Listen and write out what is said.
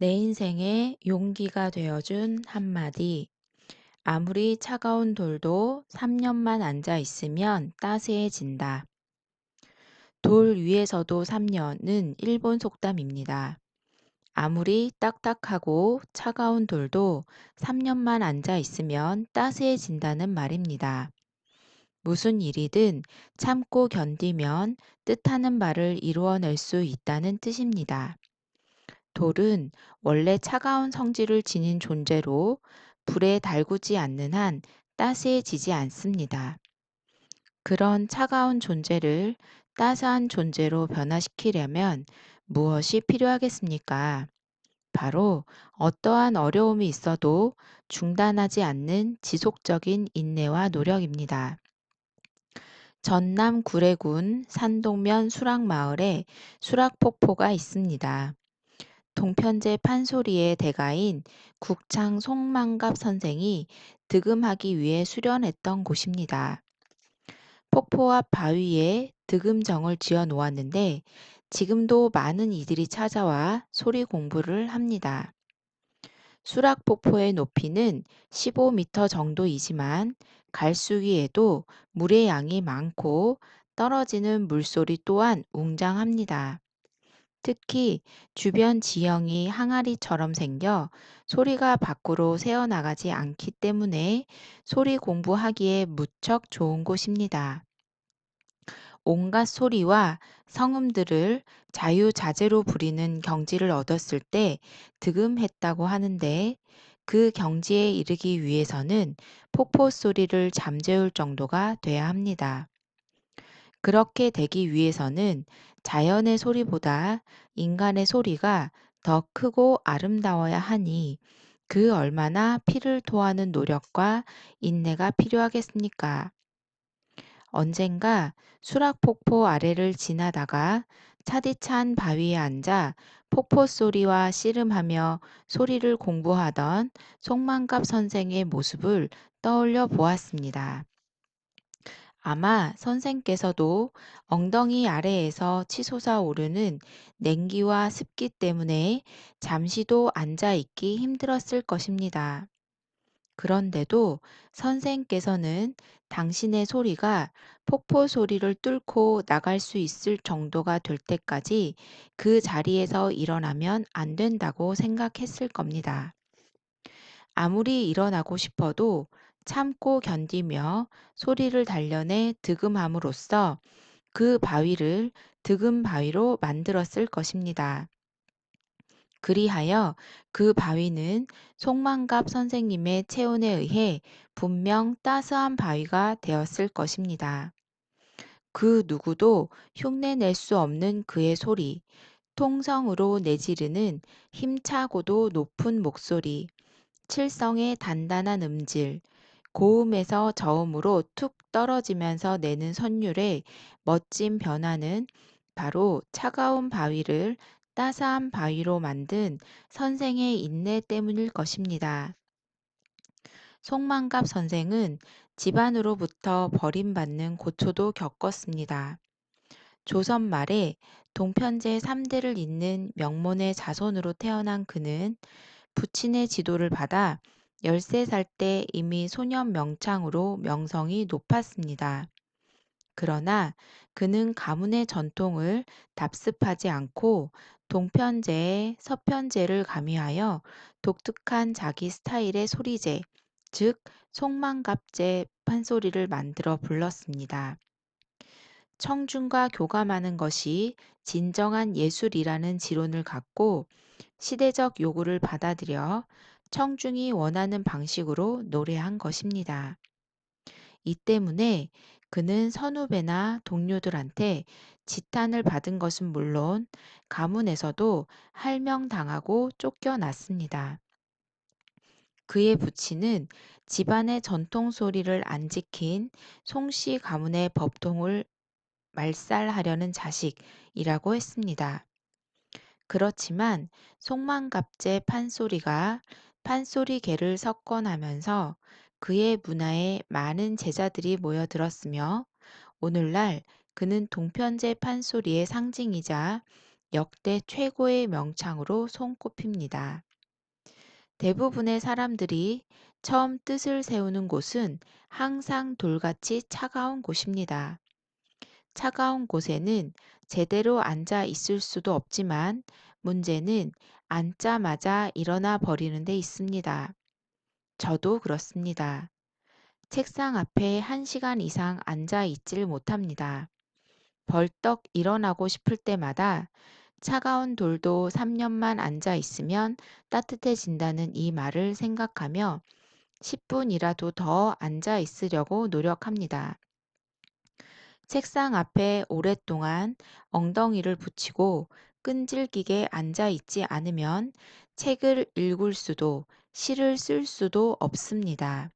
내 인생에 용기가 되어준 한마디. 아무리 차가운 돌도 3년만 앉아 있으면 따스해진다. 돌 위에서도 3년은 일본 속담입니다. 아무리 딱딱하고 차가운 돌도 3년만 앉아 있으면 따스해진다는 말입니다. 무슨 일이든 참고 견디면 뜻하는 바를 이루어낼 수 있다는 뜻입니다. 돌은 원래 차가운 성질을 지닌 존재로 불에 달구지 않는 한 따스해지지 않습니다. 그런 차가운 존재를 따스한 존재로 변화시키려면 무엇이 필요하겠습니까? 바로 어떠한 어려움이 있어도 중단하지 않는 지속적인 인내와 노력입니다. 전남 구례군 산동면 수락마을에 수락폭포가 있습니다. 동편제 판소리의 대가인 국창 송만갑 선생이 득음하기 위해 수련했던 곳입니다. 폭포 앞 바위에 득음정을 지어 놓았는데 지금도 많은 이들이 찾아와 소리 공부를 합니다. 수락폭포의 높이는 15m 정도이지만 갈수 위에도 물의 양이 많고 떨어지는 물소리 또한 웅장합니다. 특히 주변 지형이 항아리처럼 생겨 소리가 밖으로 새어나가지 않기 때문에 소리 공부하기에 무척 좋은 곳입니다. 온갖 소리와 성음들을 자유자재로 부리는 경지를 얻었을 때 득음했다고 하는데 그 경지에 이르기 위해서는 폭포 소리를 잠재울 정도가 돼야 합니다. 그렇게 되기 위해서는 자연의 소리보다 인간의 소리가 더 크고 아름다워야 하니 그 얼마나 피를 토하는 노력과 인내가 필요하겠습니까? 언젠가 수락폭포 아래를 지나다가 차디찬 바위에 앉아 폭포 소리와 씨름하며 소리를 공부하던 송만갑 선생의 모습을 떠올려 보았습니다. 아마 선생께서도 엉덩이 아래에서 치솟아 오르는 냉기와 습기 때문에 잠시도 앉아 있기 힘들었을 것입니다. 그런데도 선생께서는 당신의 소리가 폭포 소리를 뚫고 나갈 수 있을 정도가 될 때까지 그 자리에서 일어나면 안 된다고 생각했을 겁니다. 아무리 일어나고 싶어도 참고 견디며 소리를 단련해 득음함으로써 그 바위를 득음 바위로 만들었을 것입니다. 그리하여 그 바위는 송만갑 선생님의 체온에 의해 분명 따스한 바위가 되었을 것입니다. 그 누구도 흉내 낼 수 없는 그의 소리, 통성으로 내지르는 힘차고도 높은 목소리, 칠성의 단단한 음질, 고음에서 저음으로 툭 떨어지면서 내는 선율의 멋진 변화는 바로 차가운 바위를 따스한 바위로 만든 선생의 인내 때문일 것입니다. 송만갑 선생은 집안으로부터 버림받는 고초도 겪었습니다. 조선 말에 동편제 3대를 잇는 명문의 자손으로 태어난 그는 부친의 지도를 받아 13살 때 이미 소년 명창으로 명성이 높았습니다. 그러나 그는 가문의 전통을 답습하지 않고 동편제에 서편제를 가미하여 독특한 자기 스타일의 소리제, 즉 송만갑제 판소리를 만들어 불렀습니다. 청중과 교감하는 것이 진정한 예술이라는 지론을 갖고 시대적 요구를 받아들여 청중이 원하는 방식으로 노래한 것입니다. 이 때문에 그는 선후배나 동료들한테 지탄을 받은 것은 물론 가문에서도 할명당하고 쫓겨났습니다. 그의 부친은 집안의 전통 소리를 안 지킨 송씨 가문의 법통을 말살하려는 자식이라고 했습니다. 그렇지만 송만갑제 판소리가 판소리계를 석권하면서 그의 문화에 많은 제자들이 모여들었으며 오늘날 그는 동편제 판소리의 상징이자 역대 최고의 명창으로 손꼽힙니다. 대부분의 사람들이 처음 뜻을 세우는 곳은 항상 돌같이 차가운 곳입니다. 차가운 곳에는 제대로 앉아 있을 수도 없지만 문제는 앉자마자 일어나 버리는 데 있습니다. 저도 그렇습니다. 책상 앞에 한 시간 이상 앉아 있질 못합니다. 벌떡 일어나고 싶을 때마다 차가운 돌도 3년만 앉아 있으면 따뜻해진다는 이 말을 생각하며 10분이라도 더 앉아 있으려고 노력합니다. 책상 앞에 오랫동안 엉덩이를 붙이고 끈질기게 앉아 있지 않으면 책을 읽을 수도 시를 쓸 수도 없습니다.